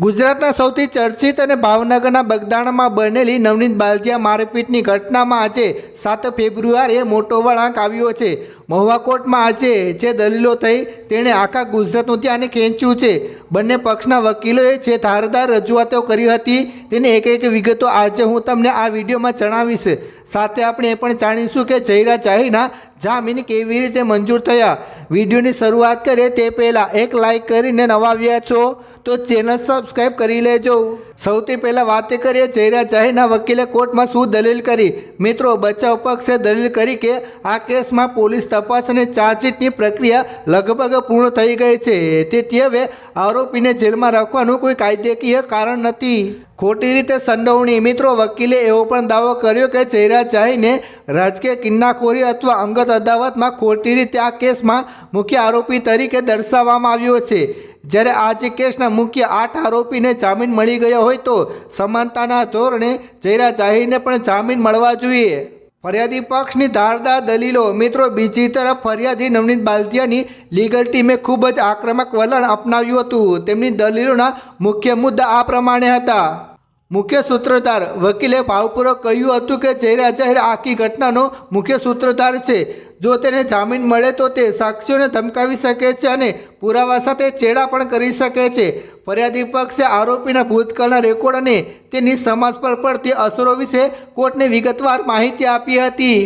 ગુજરાતના સૌથી ચર્ચિત અને ભાવનગરના બગદાણામાં બનેલી નવનીત બાલતિયા મારપીટની ઘટનામાં આજે સાત ફેબ્રુઆરીએ મોટો વળાંક આવ્યો છે. મહુવાકોટમાં આજે જે દલીલો થઈ તેણે આખા ગુજરાતનું ધ્યાન ખેંચ્યું છે. બંને પક્ષના વકીલોએ જે ધારદાર રજૂઆતો કરી હતી તેની એક એક વિગતો આજે હું તમને આ વિડીયોમાં જણાવીશ. સાથે આપણે એ પણ જાણીશું કે જયરા ચાહીના જામીન કેવી રીતે મંજૂર થયા. વિડીયોની શરૂઆત કરીએ તે પહેલાં એક લાઇક કરીને નવા આવ્યા છો તો ચેનલ સબસ્ક્રાઈબ કરી લેજો. સૌથી પહેલાં વાત કરીએ જયરા જાહેરના વકીલે કોર્ટમાં શું દલીલ કરી? મિત્રો, બચાવ પક્ષે દલીલ કરી કે આ કેસમાં પોલીસ તપાસ અને ચાર્જશીટની પ્રક્રિયા લગભગ પૂર્ણ થઈ ગઈ છે. તેથી હવે આરોપીને જેલમાં રાખવાનું કોઈ કાયદેકીય કારણ નથી. ખોટી રીતે સંડોવણી. મિત્રો, વકીલે એવો પણ દાવો કર્યો કે ચહેરા જાહીને રાજકીય કિન્નાખોરી અથવા અંગત અદાવતમાં ખોટી રીતે આ કેસમાં મુખ્ય આરોપી તરીકે દર્શાવવામાં આવ્યો છે. જ્યારે આ જે કેસના મુખ્ય આઠ આરોપીને જામીન મળી ગયો હોય તો સમાનતાના ધોરણે ચહેરા ચાહીને પણ જામીન મળવા જોઈએ. ફરિયાદી પક્ષની ધારદાર દલીલો. મિત્રો, બીજી તરફ ફરિયાદી નવનીત બાલદિયાની લીગલ ટીમે ખૂબ જ આક્રમક વલણ અપનાવ્યું હતું. તેમની દલીલોના મુખ્ય મુદ્દા આ પ્રમાણે હતા. મુખ્ય સૂત્રધાર વકીલે ભાવપૂર્વક કહ્યું હતું કે જયરા જાહેર આખી ઘટનાનો મુખ્ય સૂત્રધાર છે. જો તેને જામીન મળે તો તે સાક્ષીઓને ધમકાવી શકે છે અને પુરાવા સાથે ચેડા પણ કરી શકે છે. ફરિયાદી પક્ષે આરોપીના ભૂતકાળના રેકોર્ડ અને તેની સમાજ પર પડતી અસરો વિશે કોર્ટને વિગતવાર માહિતી આપી હતી.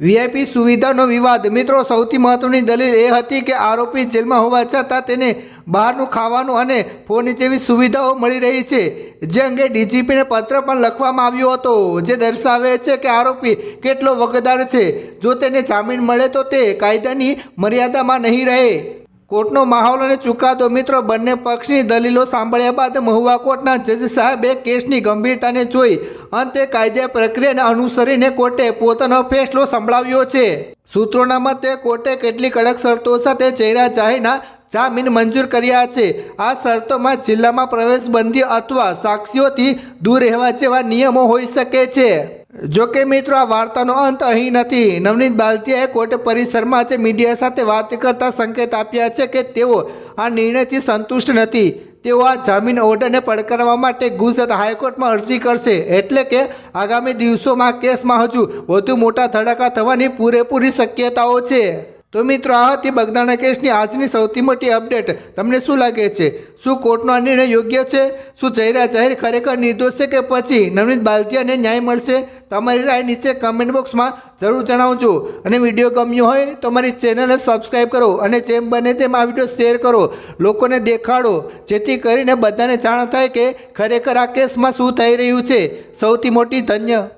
વીઆઈપી સુવિધાનો વિવાદ મિત્રો સૌથી મહત્વની દલીલ એ હતી કે આરોપી જેલમાં હોવા છતાં તેને બહારનું ખાવાનું અને ફોન જેવી સુવિધાઓ મળી રહી છે. જે અંગે ડીજીપીને પત્ર પણ લખવામાં આવ્યો હતો, જે દર્શાવે છે કે આરોપી કેટલો વગદાર છે. જો તેને જામીન મળે તો તે કાયદાની મર્યાદામાં નહીં રહે. કોર્ટનો માહોલ અને ચુકાદો મિત્રો, બંને પક્ષની દલીલો સાંભળ્યા બાદ મહુવા કોર્ટના જજ સાહેબે કેસની ગંભીરતાને જોઈ, અંતે કાયદે પ્રક્રિયાને અનુસરીને કોર્ટે પોતાનો ફેસલો સંભળાવ્યો છે. સૂત્રોના મતે, કોર્ટે કેટલીક કડક શરતો સાથે ચહેરા જાહેરના જામીન મંજૂર કર્યા છે. આ શરતોમાં જિલ્લામાં પ્રવેશબંધી અથવા સાક્ષીઓથી દૂર રહેવા જેવા નિયમો હોઈ શકે છે. જો કે મિત્રો, આ વાર્તાનો અંત અહીં નથી. નવનીત બાલતિયાએ કોર્ટ પરિસરમાં આજે મીડિયા સાથે વાત કરતા સંકેત આપ્યા છે કે તેઓ આ નિર્ણયથી સંતુષ્ટ નથી. તેઓ આ જામીન ઓર્ડરને પડકારવા માટે ગુજરાત હાઈકોર્ટમાં અરજી કરશે. એટલે કે આગામી દિવસોમાં કેસમાં હજુ વધુ મોટા ધડાકા થવાની પૂરેપૂરી શક્યતાઓ છે. તો મિત્રો, આ હતી બગદાણા કેસની આજની સૌથી મોટી અપડેટ. તમને શું લાગે છે? શું કોર્ટનો આ નિર્ણય યોગ્ય છે? શું જયરા જાહેર ખરેખર નિર્દોષ છે કે પછી નવનીત બાલતિયાને ન્યાય મળશે? તમારી રાય નીચે કમેન્ટ બોક્સમાં જરૂર જણાવજો. અને વીડિયો ગમ્યો હોય તો મારી ચેનલને સબસ્ક્રાઈબ કરો અને જેમ બને તેમ આ વીડિયો શેર કરો. લોકોને દેખાડો. જેથી કરીને બધાને જાણ થાય કે ખરેખર આ કેસમાં શું થઈ રહ્યું છે. સૌથી મોટી ધન્ય.